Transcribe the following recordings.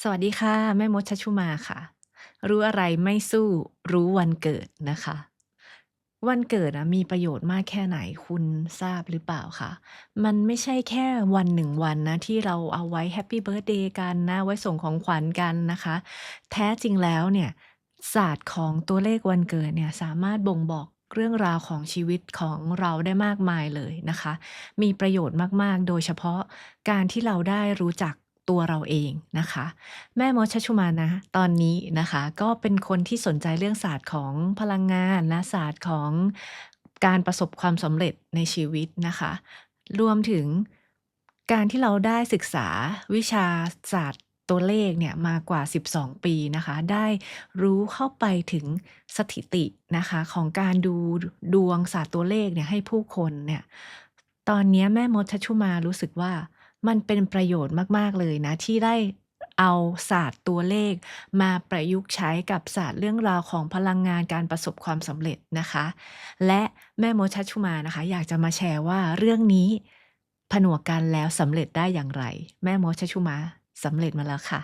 สวัสดีค่ะ แม่มดชัชชุมาค่ะ รู้อะไรไม่สู้รู้วันเกิดนะคะ วันเกิดอะมีประโยชน์มากแค่ไหนคุณทราบหรือเปล่าคะมันไม่ใช่แค่วันหนึ่งวันนะ ที่เราเอาไว้แฮปปี้เบิร์ d เดย์กันนะ ไว้ส่งของขวัญกันนะคะ แท้จริงแล้วเนี่ยศาสตร์ของตัวเลขวันเกิดเนี่ยสามารถบ่งบอกเรื่องราวของชีวิตของเราได้มากมายเลยนะคะ มีประโยชน์มาก ๆ โดยเฉพาะการที่เราได้รู้จัก ตัวเราเองนะคะ แม่มดชัชชุมานะตอนนี้นะคะ ก็เป็นคนที่สนใจเรื่องศาสตร์ของพลังงานและศาสตร์ของการประสบความสำเร็จในชีวิตนะคะ รวมถึงการที่เราได้ศึกษาวิชาศาสตร์ตัวเลขเนี่ยมากว่า 12 ปีนะคะ ได้รู้เข้าไปถึงสถิตินะคะของการดูดวงศาสตร์ตัวเลขเนี่ยให้ผู้คนเนี่ย ตอนนี้แม่มดชัชชุมารู้สึกว่า มันเป็นประโยชน์มากๆเลยนะ ที่ได้เอาศาสตร์ตัวเลข มาประยุกต์ใช้กับศาสตร์เรื่องราวของพลังงานการประสบความสำเร็จนะคะ และแม่โมชัชชุมานะคะ อยากจะมาแชร์ว่าเรื่องนี้ผนวกกันแล้วสำเร็จได้อย่างไร แม่โมชัชชุมาสำเร็จมาแล้วค่ะ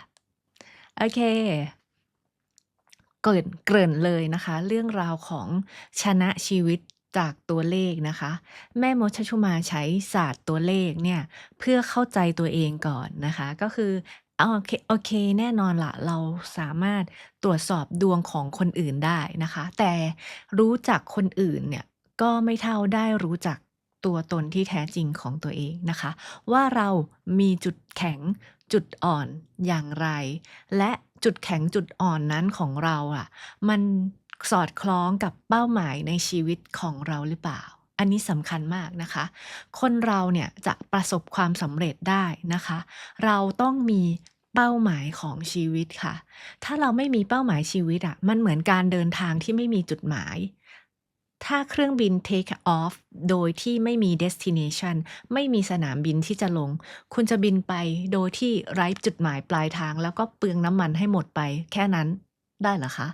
โอเคเกริ่นเกริ่นเลยนะคะ เรื่องราวของชนะชีวิต จากตัวเลขนะคะ แม่มดชชุมาใช้ศาสตร์ตัวเลขเนี่ยเพื่อเข้าใจตัวเองก่อนนะคะ ก็คืออ๋อโอเคโอเค แน่นอนล่ะเราสามารถตรวจสอบดวงของคนอื่นได้นะคะ แต่รู้จักคนอื่นเนี่ยก็ไม่เท่าได้รู้จักตัวตนที่แท้จริงของตัวเองนะคะ ว่าเรามีจุดแข็งจุดอ่อนอย่างไร และจุดแข็งจุดอ่อนนั้นของเราอะมัน สอดคล้องกับเป้าหมายในชีวิตของเราหรือเปล่า อันนี้สำคัญมากนะคะ คนเราเนี่ยจะประสบความสำเร็จได้นะคะ เราต้องมีเป้าหมายของชีวิตค่ะ ถ้าเราไม่มีเป้าหมายชีวิตอะมันเหมือนการเดินทางที่ไม่มีจุดหมาย ถ้าเครื่องบิน take off โดยที่ไม่มี destination ไม่มีสนามบินที่จะลง คุณจะบินไปโดยที่ไร้จุดหมายปลายทาง แล้วก็เปลืองน้ำมันให้หมดไปแค่นั้นได้หรอคะ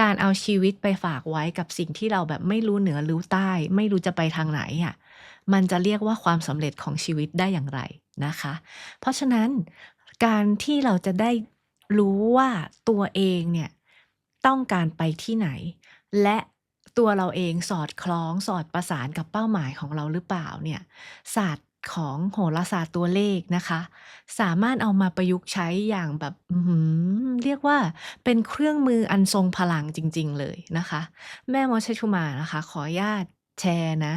การเอาชีวิตไปฝากไว้กับสิ่งที่เราแบบไม่รู้เหนือรู้ใต้ ไม่รู้จะไปทางไหนอะมันจะเรียกว่าความสำเร็จของชีวิตได้อย่างไรนะคะ เพราะฉะนั้นการที่เราจะได้รู้ว่าตัวเองเนี่ยต้องการไปที่ไหน และตัวเราเองสอดคล้องสอดประสานกับเป้าหมายของเราหรือเปล่าเนี่ยศาสตร์ ของโหราศาสตร์ตัวเลขนะคะ สามารถเอามาประยุกต์ใช้อย่างแบบเรียกว่าเป็นเครื่องมืออันทรงพลังจริง ๆ เลยนะคะ แม่มดชัชชุมานะคะ ขออนุญาตแชร์นะ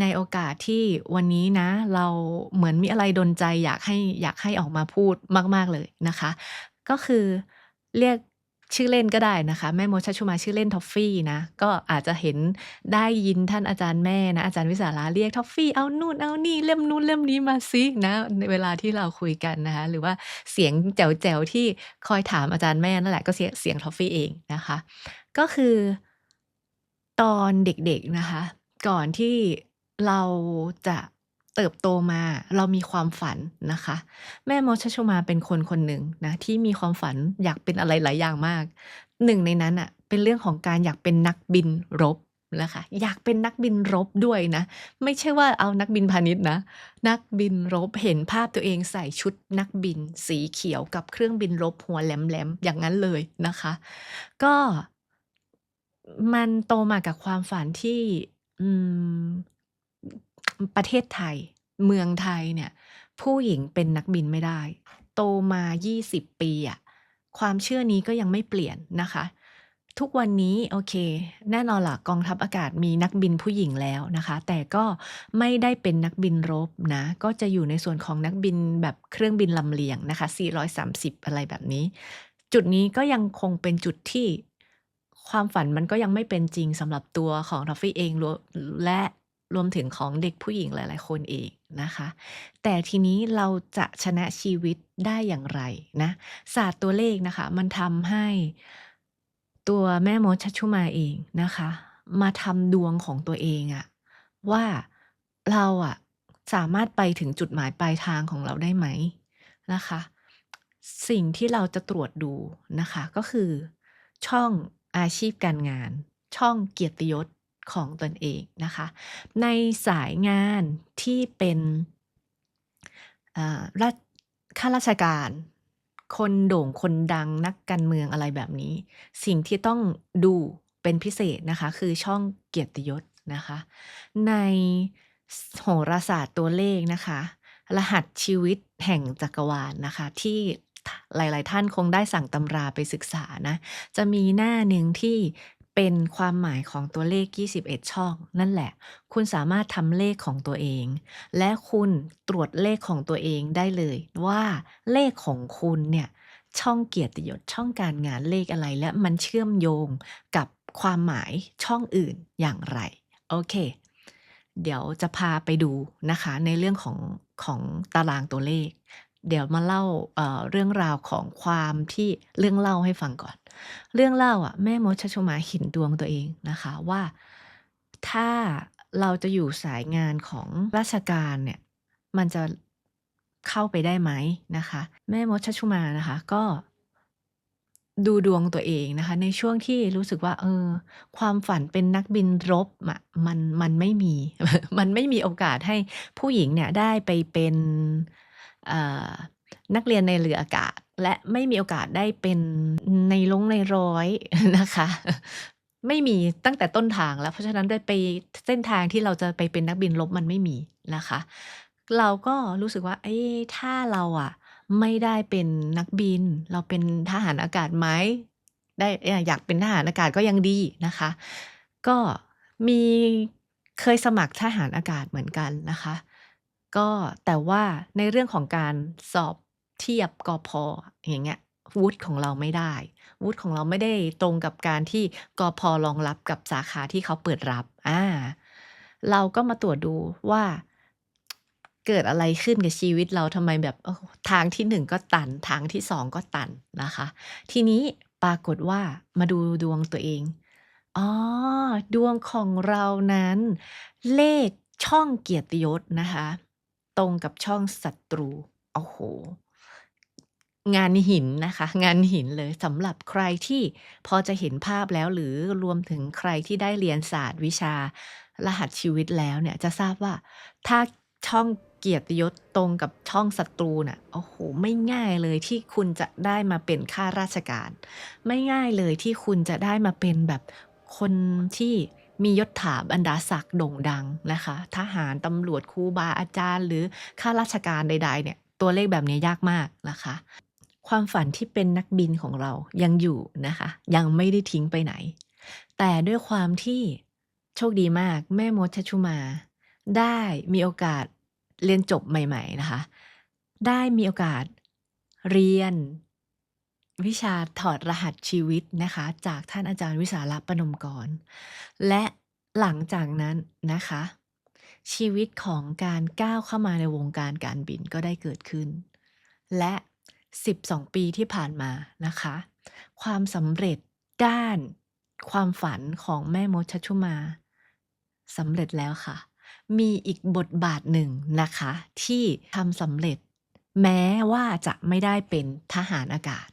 ในโอกาสที่วันนี้นะ เราเหมือนมีอะไรดลใจอยากให้อยากให้ออกมาพูดมาก ๆเลยนะคะ ก็คือเรียก ชื่อเล่นก็ได้นะคะ แม่มดชัชชุมาชื่อเล่นท็อฟฟี่นะ ก็อาจจะเห็นได้ยินท่านอาจารย์แม่นะอาจารย์วิสาราเรียกท็อฟฟี่เอานู่นเอานี่เล่มนู้นเล่มนี้มาสินะในเวลาที่เราคุยกันนะคะ หรือว่าเสียงแจ๋วๆที่คอยถามอาจารย์แม่นั่นแหละก็เสียงเสียงทอฟฟี่เองนะคะ ก็คือตอนเด็กๆนะคะ ก่อนที่เราจะ เติบโตมาเรามีความฝันนะคะ แม่มดชัชชุมาเป็นคนคนหนึ่งนะที่มีความฝันอยากเป็นอะไรหลายอย่างมาก หนึ่งในนั้นน่ะเป็นเรื่องของการอยากเป็นนักบินรบนะคะอยากเป็นนักบินรบด้วยนะ ไม่ใช่ว่าเอานักบินพาณิชย์นะ นักบินรบเห็นภาพตัวเองใส่ชุดนักบินสีเขียวกับเครื่องบินรบหัวแหลมๆอย่างงั้นเลยนะคะ ก็มันโตมากับความฝันที่อืม ประเทศไทย เมืองไทยเนี่ย ผู้หญิงเป็นนักบินไม่ได้ โตมา 20 ปีอะความเชื่อนี้ก็ยังไม่เปลี่ยนนะคะ ทุกวันนี้โอเค แน่นอนล่ะกองทัพอากาศมีนักบินผู้หญิงแล้วนะคะ แต่ก็ไม่ได้เป็นนักบินรบนะ ก็จะอยู่ในส่วนของนักบินแบบเครื่องบินลำเลียงนะคะ 430 อะไรแบบนี้ จุดนี้ก็ยังคงเป็นจุดที่ความฝันมันก็ยังไม่เป็นจริงสำหรับตัวของทอฟฟี่เองและ รวมถึงของเด็กผู้หญิงหลาย ๆ คนเองนะคะ แต่ทีนี้เราจะชนะชีวิตได้อย่างไรนะศาสตร์ตัวเลขนะคะ มันทำให้ตัวแม่มดชัชชุมาเองนะคะ มาทำดวงของตัวเองอะว่าเราอะสามารถไปถึงจุดหมายปลายทางของเราได้ไหมนะคะ สิ่งที่เราจะตรวจดูนะคะ ก็คือช่องอาชีพการงาน ช่องเกียรติยศ ของตนเองนะคะ ในสายงานที่เป็นราชข้าราชการ คนโด่งคนดังนักการเมืองอะไรแบบนี้ สิ่งที่ต้องดูเป็นพิเศษนะคะ คือช่องเกียรติยศนะคะ ในโหราศาสตร์ตัวเลขนะคะ รหัสชีวิตแห่งจักรวาลนะคะ ที่หลาย ๆ ท่านคงได้สั่งตำราไปศึกษานะ จะมีหน้าหนึ่งที่ เป็นความหมายของตัวเลข 21 ช่อง นั่นแหละ คุณสามารถทำเลขของตัวเอง และคุณตรวจเลขของตัวเองได้เลย ว่าเลขของคุณเนี่ยช่องเกียรติยศช่องการงานเลขอะไร และมันเชื่อมโยงกับความหมายช่องอื่นอย่างไร โอเค เดี๋ยวจะพาไปดูนะคะในเรื่องของของตารางตัวเลข เดี๋ยวมาเล่าเเรื่องราวของความที่เรื่องเล่าให้ฟังก่อน เรื่องเล่าอะแม่มดชชมาห็นดวงตัวเองนะคะว่าถ้าเราจะอยู่สายงานของราชการเนี่ยมันจะเข้าไปได้ไหมนะคะ แม่มดชัชมานะคะ ก็ดูดวงตัวเองนะคะ ในช่วงที่รู้สึกว่า เออ ความฝันเป็นนักบินรบอะมันมันไม่มี มันไม่มีโอกาสให้ผู้หญิงเนี่ยได้ไปเป็น นักเรียนในเรืออากาศ และไม่มีโอกาสได้เป็นในลงในร้อยนะคะ ไม่มีตั้งแต่ต้นทางแล้ว เพราะฉะนั้นได้ไปเส้นทางที่เราจะไปเป็นนักบินรบมันไม่มีนะคะ เราก็รู้สึกว่า เอ๊ะถ้าเราอะไม่ได้เป็นนักบิน เราเป็นทหารอากาศไหมได้อยากเป็นทหารอากาศก็ยังดีนะคะ ก็มีเคยสมัครทหารอากาศเหมือนกันนะคะ ก็ แต่ว่าในเรื่องของการสอบเทียบกอพออย่างเงี้ยวุฒิของเราไม่ได้ วุฒิของเราไม่ได้ตรงกับการที่กอพอรองรับกับสาขาที่เขาเปิดรับอ่าเราก็มาตรวจดูว่าเกิดอะไรขึ้นกับชีวิตเราทำไมแบบทางที่หนึ่งก็ตัน ทางที่สองก็ตันนะคะ ทีนี้ปรากฏว่ามาดูดวงตัวเอง อ๋อ ดวงของเรานั้น เลขช่องเกียรติยศนะคะ ตรงกับช่องศัตรูโอ้โห งานหินนะคะ งานหินเลยสำหรับใครที่พอจะเห็นภาพแล้วหรือรวมถึงใครที่ได้เรียนศาสตร์วิชารหัสชีวิตแล้วเนี่ยจะทราบว่าถ้าช่องเกียรติยศตรงกับช่องศัตรูน่ะโอ้โห ไม่ง่ายเลยที่คุณจะได้มาเป็นข้าราชการ ไม่ง่ายเลยที่คุณจะได้มาเป็นแบบคนที่ มียศถาบรรดาศักดิ์โด่งดังนะคะ ทหารตำรวจครูบาอาจารย์ หรือข้าราชการใดๆเนี่ยตัวเลขแบบนี้ยากมากนะคะ ความฝันที่เป็นนักบินของเรายังอยู่นะคะ ยังไม่ได้ทิ้งไปไหน แต่ด้วยความที่โชคดีมากแม่มดชัชชุมา ได้มีโอกาสเรียนจบใหม่ ๆนะคะ ได้มีโอกาสเรียน วิชาถอดรหัสชีวิตนะคะ จากท่านอาจารย์วิสาระปนมกร และหลังจากนั้นนะคะ ชีวิตของการก้าวเข้ามาในวงการการบินก็ได้เกิดขึ้น และ 12 ปีที่ผ่านมานะคะ ความสำเร็จด้านความฝันของแม่มดชัชชุมาสำเร็จแล้วค่ะ มีอีกบทบาทหนึ่งนะคะ ที่ทำสำเร็จ แม้ว่าจะไม่ได้เป็นทหารอากาศ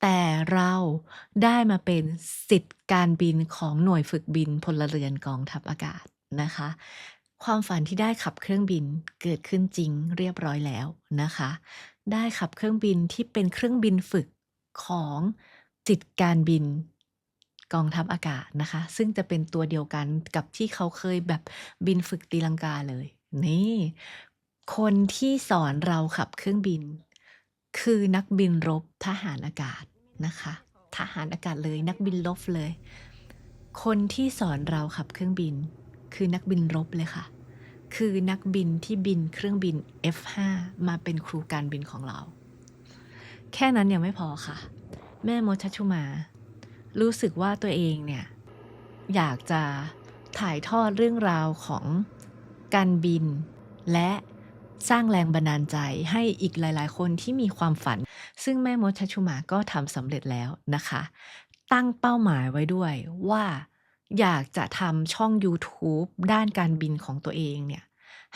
แต่เราได้มาเป็นสิทธิ์การบินของหน่วยฝึกบินพลเรือนกองทัพอากาศนะคะ ความฝันที่ได้ขับเครื่องบินเกิดขึ้นจริงเรียบร้อยแล้วนะคะ ได้ขับเครื่องบินที่เป็นเครื่องบินฝึกของจิตการบินกองทัพอากาศนะคะ ซึ่งจะเป็นตัวเดียวกันกับที่เขาเคยแบบบินฝึกตีลังกาเลย นี่ คนที่สอนเราขับเครื่องบิน คือนักบินรบทหารอากาศนะคะ ทหารอากาศเลยนักบินรบเลย คนที่สอนเราขับเครื่องบิน คือนักบินรบเลยค่ะ คือนักบินที่บินเครื่องบิน F5 มาเป็นครูการบินของเรา แค่นั้นยังไม่พอค่ะ แม่มดชัชชุมา รู้สึกว่าตัวเองเนี่ย อยากจะถ่ายทอดเรื่องราวของการบินและ สร้างแรงบันดาลใจให้อีกหลาย ๆ คนที่มีความฝัน ซึ่งแม่มดชัชุมาก็ทำสำเร็จแล้วนะคะ ตั้งเป้าหมายไว้ด้วยว่าอยากจะทำช่อง YouTube ด้านการบินของตัวเองเนี่ย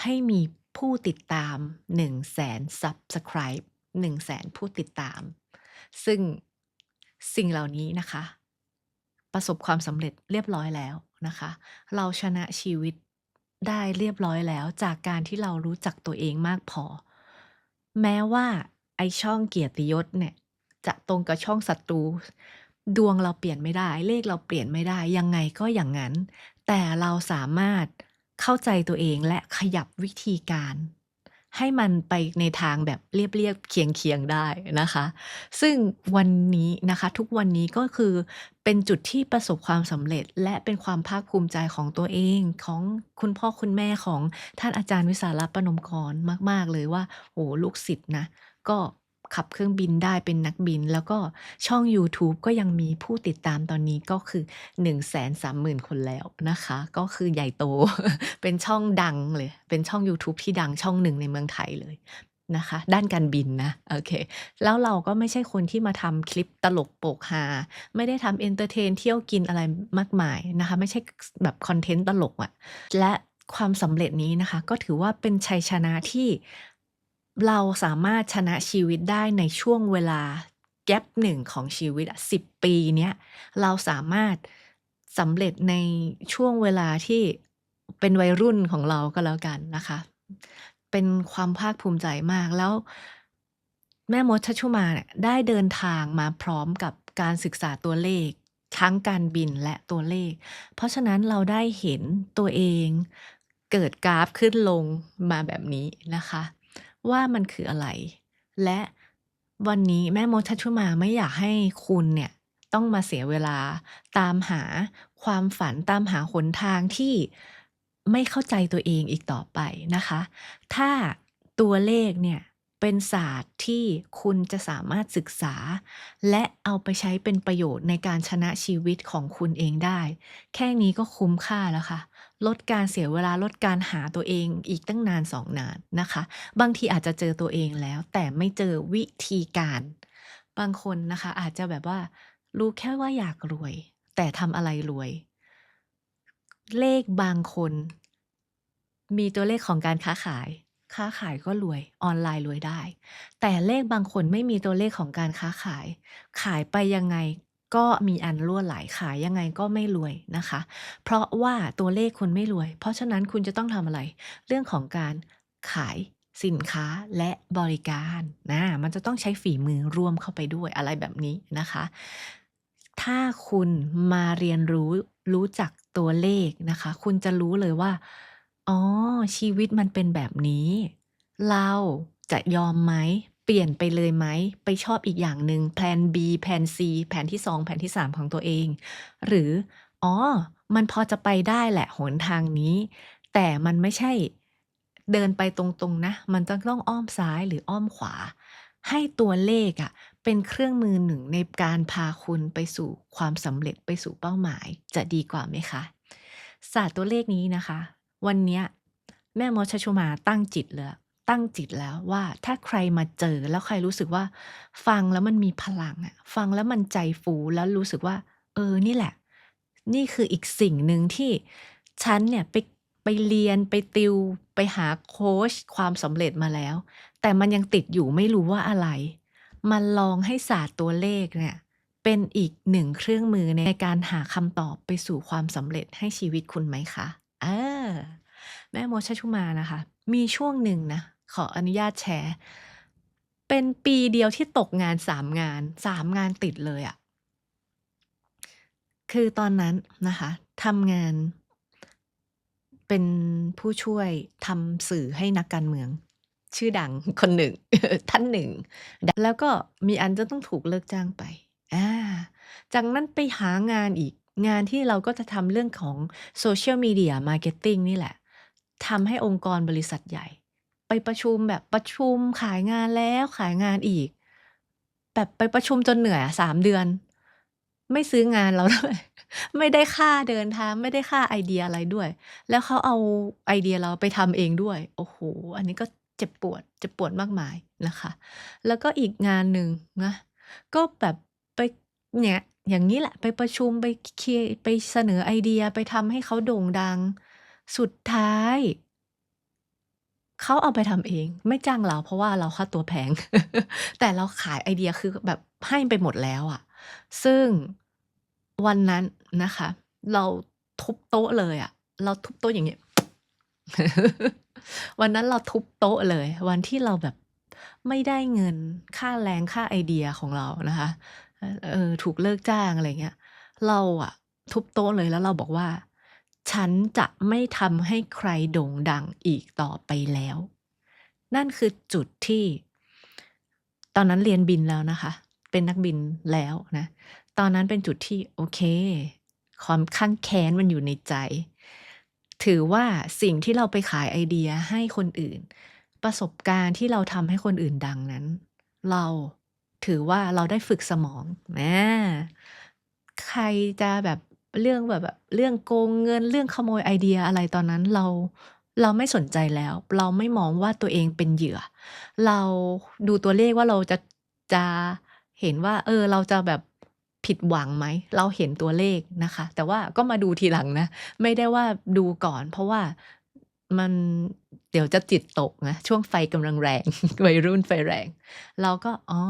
ให้มีผู้ติดตาม 1 0 0 0 0แสน Subscribe 1 0 0 0 0แสนผู้ติดตาม ซึ่งสิ่งเหล่านี้นะคะ ประสบความสำเร็จเรียบร้อยแล้วนะคะ เราชนะชีวิต ได้เรียบร้อยแล้วจากการที่เรารู้จักตัวเองมากพอ แม้ว่าไอช่องเกียรติยศเนี่ย จะตรงกับช่องศัตรู ดวงเราเปลี่ยนไม่ได้ เลขเราเปลี่ยนไม่ได้ ยังไงก็อย่างนั้น แต่เราสามารถเข้าใจตัวเองและขยับวิธีการ ให้มันไปในทางแบบเรียบๆเคียงๆได้นะคะ ซึ่งวันนี้นะคะทุกวันนี้ก็คือเป็นจุดที่ประสบความสำเร็จ และเป็นความภาคภูมิใจของตัวเองของคุณพ่อคุณแม่ของท่านอาจารย์วิสาระปนมกรมาก ๆ เลยว่าโอ้ลูกศิษย์นะก็ ขับเครื่องบินได้เป็นนักบิน แล้วก็ช่องยูทูบก็ยังมีผู้ติดตามตอนนี้ก็คือ 130,000 คนแล้วนะคะ ก็คือใหญ่โต เป็นช่องดังเลย เป็นช่องยูทูบที่ดังช่องหนึ่งในเมืองไทยเลยนะคะ ด้านการบินนะ โอเค แล้วเราก็ไม่ใช่คนที่มาทำคลิปตลกโปกฮาไม่ได้ทำเอนเทอร์เทนเที่ยวกินอะไรมากมายนะคะ ไม่ใช่แบบคอนเทนต์ตลกอะและความสำเร็จนี้นะคะ ก็ถือว่าเป็นชัยชนะที่ เราสามารถชนะชีวิตได้ในช่วงเวลา gap หนึ่งของชีวิตอะ10ปีเนี้ยเราสามารถสำเร็จในช่วงเวลาที่เป็นวัยรุ่นของเราก็แล้วกันนะคะ เป็นความภาคภูมิใจมากแล้วแม่มดชัชชุมาเนี่ยได้เดินทางมาพร้อมกับการศึกษาตัวเลข ทั้งการบินและตัวเลข เพราะฉะนั้นเราได้เห็นตัวเองเกิดกราฟขึ้นลงมาแบบนี้นะคะ ว่ามันคืออะไร และวันนี้แม่มดชัชชุมาไม่อยากให้คุณเนี่ยต้องมาเสียเวลาตามหาความฝันตามหาหนทางที่ไม่เข้าใจตัวเองอีกต่อไปนะคะ ถ้าตัวเลขเนี่ยเป็นศาสตร์ที่คุณจะสามารถศึกษา และเอาไปใช้เป็นประโยชน์ในการชนะชีวิตของคุณเองได้ แค่นี้ก็คุ้มค่าแล้วค่ะ ลดการเสียเวลาลดการหาตัวเองอีกตั้งนาน2นานนะคะ บางทีอาจจะเจอตัวเองแล้ว แต่ไม่เจอวิธีการ บางคนนะคะ อาจจะแบบว่า รู้แค่ว่าอยากรวย แต่ทำอะไรรวย เลขบางคน มีตัวเลขของการค้าขาย ค้าขายก็รวยออนไลน์รวยได้ แต่เลขบางคนไม่มีตัวเลขของการค้าขาย ขายไปยังไง ก็มีอันรั่วไหลขายยังไงก็ไม่รวยนะคะ เพราะว่าตัวเลขคุณไม่รวย เพราะฉะนั้นคุณจะต้องทำอะไร เรื่องของการขายสินค้าและบริการอามันจะต้องใช้ฝีมือร่วมเข้าไปด้วยอะไรแบบนี้นะคะ ถ้าคุณมาเรียนรู้รู้จักตัวเลขนะคะ คุณจะรู้เลยว่า อ๋อ ชีวิตมันเป็นแบบนี้ เราจะยอมไหม ปลี่ยนไปเลยไหม ไปชอบอีกอย่างหนึ่งแพลน B แพลน C แผนที่ 2 แผนที่ 3 ของตัวเอง หรือ อ๋อ มันพอจะไปได้แหละหนทางนี้ แต่มันไม่ใช่เดินไปตรงๆนะ มันจะต้องอ้อมซ้ายหรืออ้อมขวา ให้ตัวเลขอะเป็นเครื่องมือหนึ่งในการพาคุณไปสู่ความสำเร็จไปสู่เป้าหมาย จะดีกว่าไหมคะ?ศาสตร์ตัวเลขนี้นะคะ วันนี้แม่มดชัชชุมาตั้งจิตเลย ตั้งจิตแล้วว่าถ้าใครมาเจอแล้วใครรู้สึกว่า ฟังแล้วมันมีพลังอะฟังแล้วมันใจฟูแล้วรู้สึกว่า เออนี่แหละ นี่คืออีกสิ่งหนึ่งที่ฉันเนี่ยไปไปเรียนไปติวไปหาโค้ชความสำเร็จมาแล้ว แต่มันยังติดอยู่ไม่รู้ว่าอะไรมาลองให้ศาสตร์ตัวเลขเนี่ยเป็นอีกหนึ่งเครื่องมือในการหาคำตอบไปสู่ความสำเร็จให้ชีวิตคุณไหมคะ?อาแม่โมชชุมานะคะ มีช่วงหนึ่งนะ ขออนุญาตแชร์ เป็นปีเดียวที่ตกงาน3งาน3งานติดเลยอะคือตอนนั้นนะคะทำงาน เป็นผู้ช่วยทำสื่อให้นักการเมือง ชื่อดังคนหนึ่ง ท่านหนึ่ง แล้วก็มีอันจะต้องถูกเลิกจ้างไปอ่าจากนั้นไปหางานอีกงานที่เราก็จะทำเรื่องของ Social Media Marketing นี่แหละทำให้องค์กรบริษัทใหญ่ ไปประชุมแบบประชุมขายงานแล้วขายงานอีก แบบไปประชุมจนเหนื่อยอะ3เดือน ไม่ซื้องานเราด้วยไม่ได้ค่าเดินทางไม่ได้ค่าไอเดียอะไรด้วย แล้วเขาเอาไอเดียเราไปทำเองด้วย โอ้โฮอันนี้ก็เจ็บปวดเจ็บปวดมากมายนะคะ แล้วก็อีกงานหนึ่งนะก็แบบไปเนี่ยอย่างงี้แหละไปประชุมไปเคลียไปเสนอไอเดียไปทำให้เขาโด่งดัง สุดท้าย เขาเอาไปทำเอง ไม่จ้างเราเพราะว่าเราค่าตัวแพง แต่เราขายไอเดียคือแบบให้ไปหมดแล้วอะซึ่งวันนั้นนะคะ เราทุบโต๊ะเลยอะเราทุบโต๊ะอย่างเงี้ยวันนั้นเราทุบโต๊ะเลย วันที่เราแบบไม่ได้เงินค่าแรงค่าไอเดียของเรานะคะเออเออถูกเลิกจ้างอะไรเงี้ย เราอะทุบโต๊ะเลยแล้วเราบอกว่า ฉันจะไม่ทำให้ใครโด่งดังอีกต่อไปแล้ว นั่นคือจุดที่ ตอนนั้นเรียนบินแล้วนะคะ เป็นนักบินแล้วนะ ตอนนั้นเป็นจุดที่โอเค ความข้างแค้นมันอยู่ในใจ ถือว่าสิ่งที่เราไปขายไอเดียให้คนอื่น ประสบการณ์ที่เราทำให้คนอื่นดังนั้น เราถือว่าเราได้ฝึกสมองนะใครจะแบบ เรื่องแบบแบบเรื่องโกงเงินเรื่องขโมยไอเดียอะไรตอนนั้นเราเราไม่สนใจแล้ว เราไม่มองว่าตัวเองเป็นเหยื่อ เราดูตัวเลขว่าเราจะจะเห็นว่า เออ เราจะแบบผิดหวังไหม เราเห็นตัวเลขนะคะ แต่ว่าก็มาดูทีหลังนะ ไม่ได้ว่าดูก่อน เพราะว่า มันเดี๋ยวจะจิตตกนะ ช่วงไฟกำลังแรง วัยรุ่นไฟแรง เราก็อ๋อ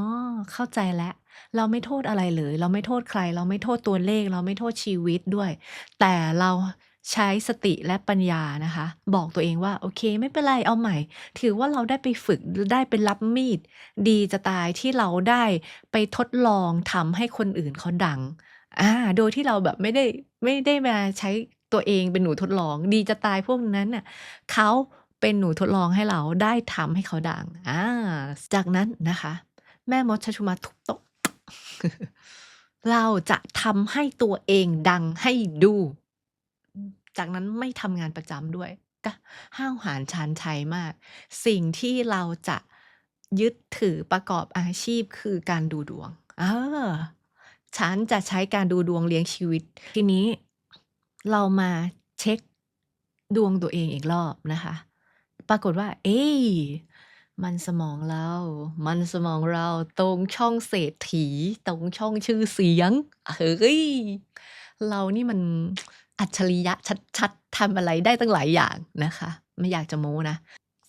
เข้าใจแล้ว เราไม่โทษอะไรเลย เราไม่โทษใคร เราไม่โทษตัวเลข เราไม่โทษชีวิตด้วย แต่เราใช้สติและปัญญานะคะ บอกตัวเองว่า โอเค ไม่เป็นไรเอาใหม่ ถือว่าเราได้ไปฝึกได้ไปรับมีด ดีจะตายที่เราได้ไปทดลองทำให้คนอื่นเขาดังอ่าโดยที่เราแบบไม่ได้ไม่ได้มาใช้ ตัวเองเป็นหนูทดลอง ดีจะตายพวกนั้นน่ะเขาเป็นหนูทดลองให้เราได้ทำให้เขาดังอาจากนั้นนะคะ แม่มดชัชุมาทุบโต๊ะเราจะทำให้ตัวเองดังให้ดู จากนั้นไม่ทำงานประจำด้วยกะห้าวหาญชาญชัยมาก สิ่งที่เราจะยึดถือประกอบอาชีพคือการดูดวง เออ ฉันจะใช้การดูดวงเลี้ยงชีวิต ทีนี้ เรามาเช็กดวงตัวเองอีกรอบนะคะ ปรากฏว่า เอ๊ยมันสมองเรา มันสมองเราตรงช่องเศรษฐี ตรงช่องชื่อเสียง เฮ้ย เรานี่มันอัจฉริยะชัดๆทำอะไรได้ตั้งหลายอย่างนะคะ ไม่อยากจะโม้นะ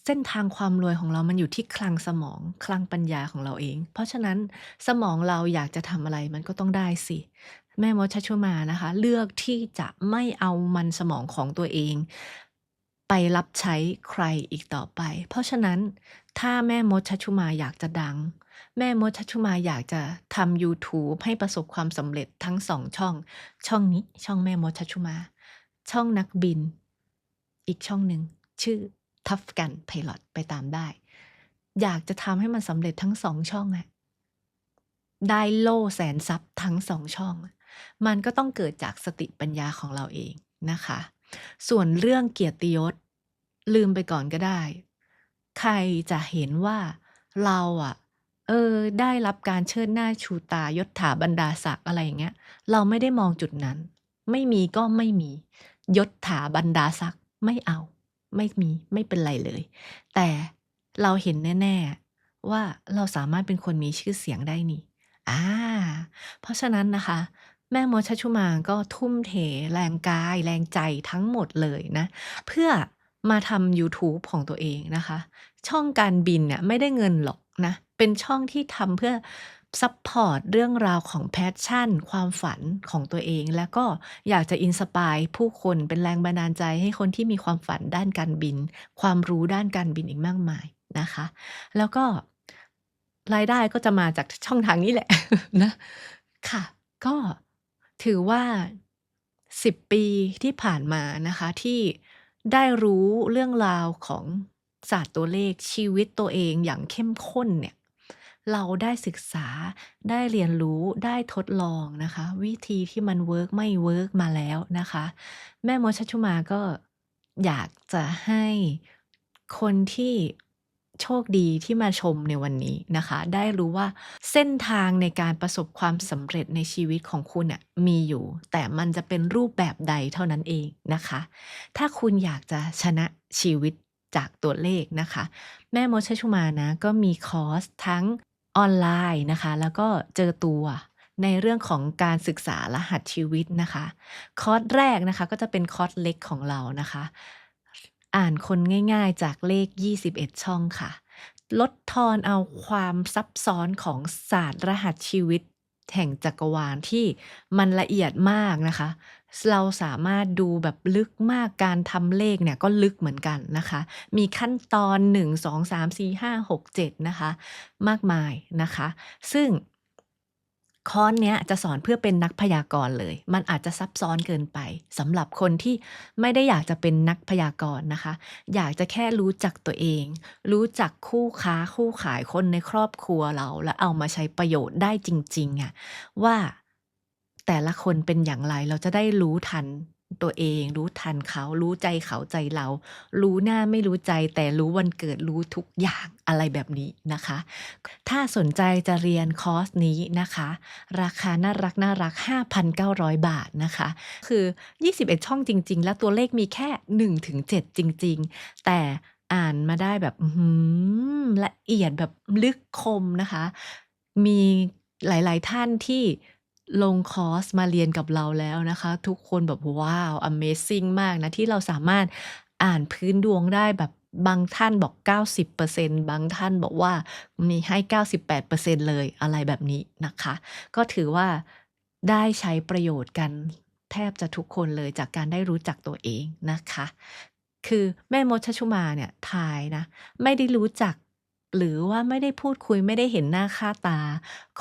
เส้นทางความรวยของเรามันอยู่ที่คลังสมอง คลังปัญญาของเราเอง เพราะฉะนั้นสมองเราอยากจะทำอะไรมันก็ต้องได้สิ แม่มดชัชชุมานะคะ เลือกที่จะไม่เอามันสมองของตัวเอง ไปรับใช้ใครอีกต่อไป เพราะฉะนั้นถ้าแม่มดชัชชุมาอยากจะดัง แม่มดชัชชุมาอยากจะทำยูทูบให้ประสบความสำเร็จทั้ง2ช่อง ช่องนี้ช่องแม่มดชัชชุมา ช่องนักบิน อีกช่องหนึ่งชื่อ Tough Gun Pilot ไปตามได้ อยากจะทำให้มันสำเร็จทั้ง2ช่องอะได้โล่แสนทรัพย์ทั้ง2ช่อง มันก็ต้องเกิดจากสติปัญญาของเราเองนะคะ ส่วนเรื่องเกียรติยศ ลืมไปก่อนก็ได้ ใครจะเห็นว่าเราอะเออ ได้รับการเชิดหน้าชูตายศถาบรรดาศักดิ์อะไรอย่างเงี้ย เราไม่ได้มองจุดนั้น ไม่มีก็ไม่มี ยศถาบรรดาศักดิ์ไม่เอา ไม่มีไม่เป็นไรเลย แต่เราเห็นแน่ ๆ ว่าเราสามารถเป็นคนมีชื่อเสียงได้นี่อ่าเพราะฉะนั้นนะคะ แม่มดชัชุมาก็ทุ่มเทแรงกาย แรงใจทั้งหมดเลยนะ เพื่อมาทำยูทูบของตัวเองนะคะ ช่องการบินเนี่ยไม่ได้เงินหรอกนะ เป็นช่องที่ทำเพื่อซัปพอร์ตเรื่องราวของ passion ความฝันของตัวเอง แล้วก็อยากจะ inspire ผู้คนเป็นแรงบันดาลใจให้คนที่มีความฝันด้านการบิน ความรู้ด้านการบินอีกมากมายนะคะ แล้วก็รายได้ก็จะมาจากช่องทางนี้แหละนะ ค่ะ ก็ ถือว่า10ปีที่ผ่านมานะคะ ที่ได้รู้เรื่องราวของศาสตร์ตัวเลขชีวิตตัวเองอย่างเข้มข้นเนี่ย เราได้ศึกษาได้เรียนรู้ได้ทดลองนะคะ วิธีที่มันเวิร์กไม่เวิร์กมาแล้วนะคะ แม่มดชัชชุมาก็อยากจะให้คนที่ โชคดีที่มาชมในวันนี้นะคะ ได้รู้ว่าเส้นทางในการประสบความสำเร็จในชีวิตของคุณน่ะมีอยู่ แต่มันจะเป็นรูปแบบใดเท่านั้นเองนะคะ ถ้าคุณอยากจะชนะชีวิตจากตัวเลขนะคะ แม่มดชชุมานะ ก็มีคอร์สทั้งออนไลน์นะคะ แล้วก็เจอตัวในเรื่องของการศึกษารหัสชีวิตนะคะ คอร์สแรกนะคะก็จะเป็นคอร์สเล็กของเรานะคะ อ่านคนง่ายๆจากเลข 21 ช่องค่ะ ลดทอนเอาความซับซ้อนของศาสตร์รหัสชีวิต แห่งจักรวาลที่มันละเอียดมากนะคะ เราสามารถดูแบบลึกมากการทำเลขเนี่ยก็ลึกเหมือนกันนะคะ มีขั้นตอน 1 2 3 4 5 6 7 นะคะ มากมายนะคะ ซึ่ง คอนเนี้ยจะสอนเพื่อเป็นนักพยากรณ์เลย มันอาจจะซับซ้อนเกินไปสำหรับคนที่ไม่ได้อยากจะเป็นนักพยากรณ์นะคะ อยากจะแค่รู้จักตัวเอง รู้จักคู่ค้าคู่ขายคนในครอบครัวเรา แล้วเอามาใช้ประโยชน์ได้จริงๆอะว่าแต่ละคนเป็นอย่างไรเราจะได้รู้ทัน ตัวเอง รู้ทันเขารู้ใจเขาใจเรา รู้หน้าไม่รู้ใจ แต่รู้วันเกิดรู้ทุกอย่างอะไรแบบนี้นะคะ ถ้าสนใจจะเรียนคอร์สนี้นะคะ ราคาน่ารักน่ารัก 5,900 บาทนะคะ คือ 21 ช่องจริง ๆ แล้วตัวเลขมีแค่ 1-7 จริง ๆ แต่อ่านมาได้แบบละเอียดแบบลึกคมนะคะ มีหลาย ๆ ท่านที่ ลงคอร์สมาเรียนกับเราแล้วนะคะ ทุกคนแบบว้าว Amazing มากนะ ที่เราสามารถอ่านพื้นดวงได้แบบบางท่านบอก 90%บางท่านบอกว่ามีให้ 98%เลยอะไรแบบนี้นะคะ ก็ถือว่าได้ใช้ประโยชน์กันแทบจะทุกคนเลยจากการได้รู้จักตัวเองนะคะ คือแม่มดชชุมาเนี่ยทายนะ ไม่ได้รู้จัก หรือว่าไม่ได้พูดคุย ไม่ได้เห็นหน้าค่าตา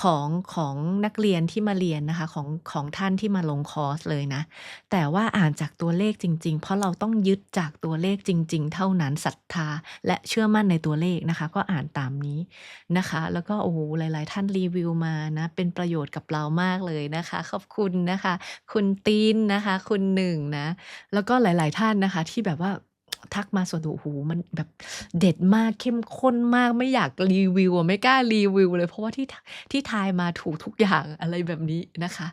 ของ ของนักเรียนที่มาเรียนนะคะ ของ ของท่านที่มาลงคอร์สเลยนะ แต่ว่าอ่านจากตัวเลขจริง ๆ เพราะเราต้องยึดจากตัวเลขจริง ๆ เท่านั้นศรัทธา และเชื่อมั่นในตัวเลขนะคะ ก็อ่านตามนี้นะคะ แล้วก็โอ้โฮหลาย ๆ ท่านรีวิวมานะ เป็นประโยชน์กับเรามากเลยนะคะ ขอบคุณนะคะ คุณตีนนะคะ คุณหนึ่งนะ แล้วก็หลาย ๆ ท่านนะคะที่แบบว่า ทักมาส่วนตัวโอ้โฮมันแบบเด็ดมากเข้มข้นมากไม่อยากรีวิวไม่กล้ารีวิวเลย เพราะว่าที่ทที่ทายมาถูกทุกอย่างอะไรแบบนี้นะคะ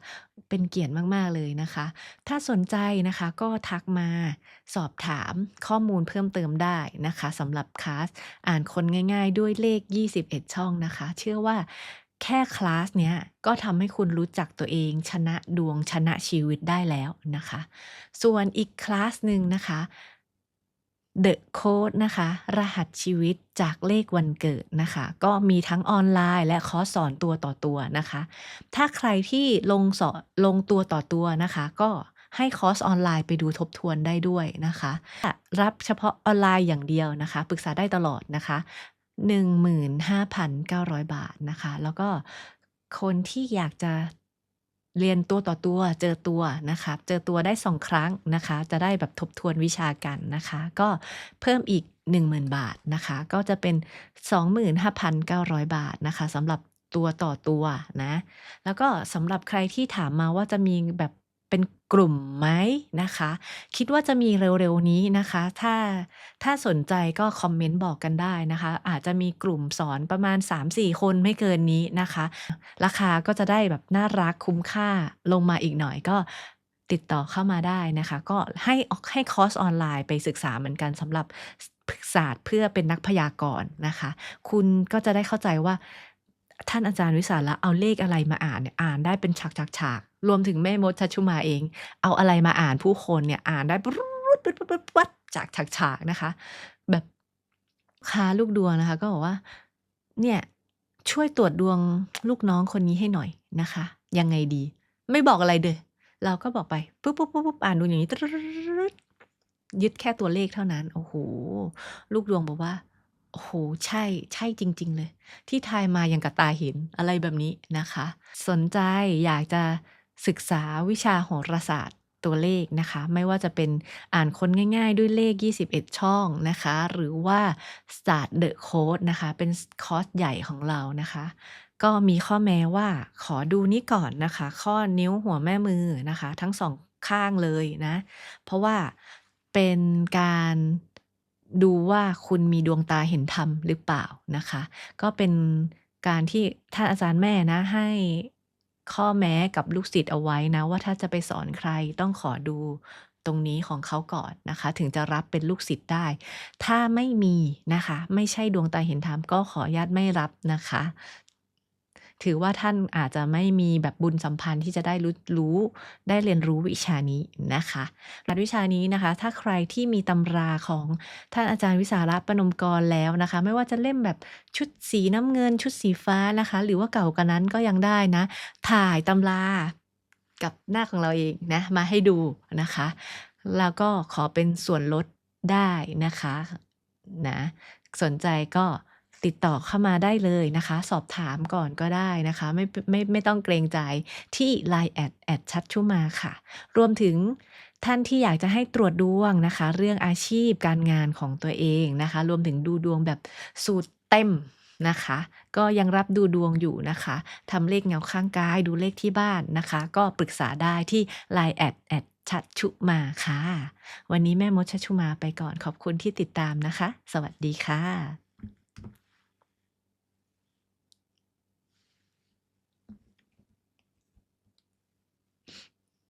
เป็นเกียรติมากๆเลยนะคะ ถ้าสนใจนะคะก็ทักมาสอบถามข้อมูลเพิ่มเติมได้นะคะสำหรับคลาสอ่านคนง่ายๆ ด้วยเลข 21 ช่องนะคะ เชื่อว่าแค่คลาสเนี้ยก็ทำให้คุณรู้จักตัวเอง ชนะดวงชนะชีวิตได้แล้วนะคะ ส่วนอีกคลาสหนึ่งนะคะ The Code นะคะ รหัสชีวิตจากเลขวันเกิดนะคะ ก็มีทั้งออนไลน์และคอร์สสอนตัวต่อตัวนะคะ ถ้าใครที่ลงสอนลงตัวต่อตัวนะคะ ก็ให้คอร์สออนไลน์ไปดูทบทวนได้ด้วยนะคะ รับเฉพาะออนไลน์อย่างเดียวนะคะ ปรึกษาได้ตลอดนะคะ 15,900 บาทนะคะ แล้วก็คนที่อยากจะ เรียนตัวต่อตัวเจอตัวนะคะเจอตัวได้สองครั้งนะคะ จะได้แบบทบทวนวิชากันนะคะ ก็เพิ่มอีก 10,000 บาทนะคะ ก็จะเป็น 25,900 บาทนะคะสำหรับตัวต่อตัวนะ แล้วก็สำหรับใครที่ถามมาว่าจะมีแบบ เป็นกลุ่มไหมนะคะ คิดว่าจะมีเร็วๆนี้นะคะ ถ้าถ้าสนใจก็คอมเมนต์บอกกันได้นะคะ อาจจะมีกลุ่มสอนประมาณ 3-4 คนไม่เกินนี้นะคะ ราคาก็จะได้แบบน่ารักคุ้มค่าลงมาอีกหน่อยก็ติดต่อเข้ามาได้นะคะ ก็ให้ให้คอร์สออนไลน์ไปศึกษาเหมือนกันสำหรับศศาสตร์เพื่อเป็นนักพยากรณ์นะคะ คุณก็จะได้เข้าใจว่า ท่านอาจารย์วิสาระเอาเลขอะไรมาอ่านเนี่ยอ่านได้เป็นฉากๆๆรวมถึงแม่มดชัชุมาเอง เอาอะไรมาอ่านผู้คนเนี่ยอ่านได้ปุ๊บปุ๊บปุ๊บปุ๊บจากฉากๆนะคะ แบบค้าลูกดวงนะคะ ก็บอกว่า เนี่ยช่วยตรวจดวงลูกน้องคนนี้ให้หน่อยนะคะ ยังไงดี ไม่บอกอะไรเลยเราก็บอกไปปุ๊บๆๆๆอ่านดูอย่างงี้ยึดแค่ตัวเลขเท่านั้น โอ้โฮลูกดวงบอกว่า โอ้โฮใช่ ใช่จริง ๆ เลย ที่ทายมาอย่างกับตาเห็นอะไรแบบนี้นะคะ สนใจอยากจะศึกษาวิชาโหราศาสตร์ตัวเลขนะคะ ไม่ว่าจะเป็นอ่านคนง่าย ๆ ด้วยเลข 21 ช่องนะคะ หรือว่าศาสตร์ The Code นะคะ เป็นคอร์สใหญ่ของเรานะคะ ก็มีข้อแม้ว่าขอดูนี้ก่อนนะคะ ข้อนิ้วหัวแม่มือนะคะ ทั้ง2ข้างเลยนะ เพราะว่าเป็นการ ดูว่าคุณมีดวงตาเห็นธรรมหรือเปล่านะคะ ก็เป็นการที่ท่านอาจารย์แม่นะให้ข้อแม้กับลูกศิษย์เอาไว้นะ ว่าถ้าจะไปสอนใครต้องขอดูตรงนี้ของเขาก่อนนะคะ ถึงจะรับเป็นลูกศิษย์ได้ ถ้าไม่มีนะคะ ไม่ใช่ดวงตาเห็นธรรมก็ขออนุญาตไม่รับนะคะ ถือว่าท่านอาจจะไม่มีแบบบุญสัมพันธ์ที่จะได้รู้รู้ได้เรียนรู้วิชานี้นะคะรวิชานี้นะคะ ถ้าใครที่มีตำราของท่านอาจารย์วิสาระปนมกรแล้วนะคะ ไม่ว่าจะเล่มแบบชุดสีน้ำเงิน ชุดสีฟ้านะคะ หรือว่าเก่ากว่านั้นก็ยังได้นะ ถ่ายตำรากับหน้าของเราเองนะมาให้ดูนะคะ แล้วก็ขอเป็นส่วนลดได้นะคะนะสนใจก็ ติดต่อเข้ามาได้เลยนะคะ สอบถามก่อนก็ได้นะคะ ไม่ไม่ไม่ต้องเกรงใจที่ Line แอดแอดชัดชุมาค่ะ รวมถึงท่านที่อยากจะให้ตรวจดวงนะคะ เรื่องอาชีพการงานของตัวเองนะคะ รวมถึงดูดวงแบบสูตรเต็มนะคะ ก็ยังรับดูดวงอยู่นะคะทำเลขเงาข้างกายดูเลขที่บ้านนะคะ ก็ปรึกษาได้ที่ Line แอดแอดชัดชุมาค่ะ วันนี้แม่มดชัดชุมาไปก่อนขอบคุณที่ติดตามนะคะ สวัสดีค่ะ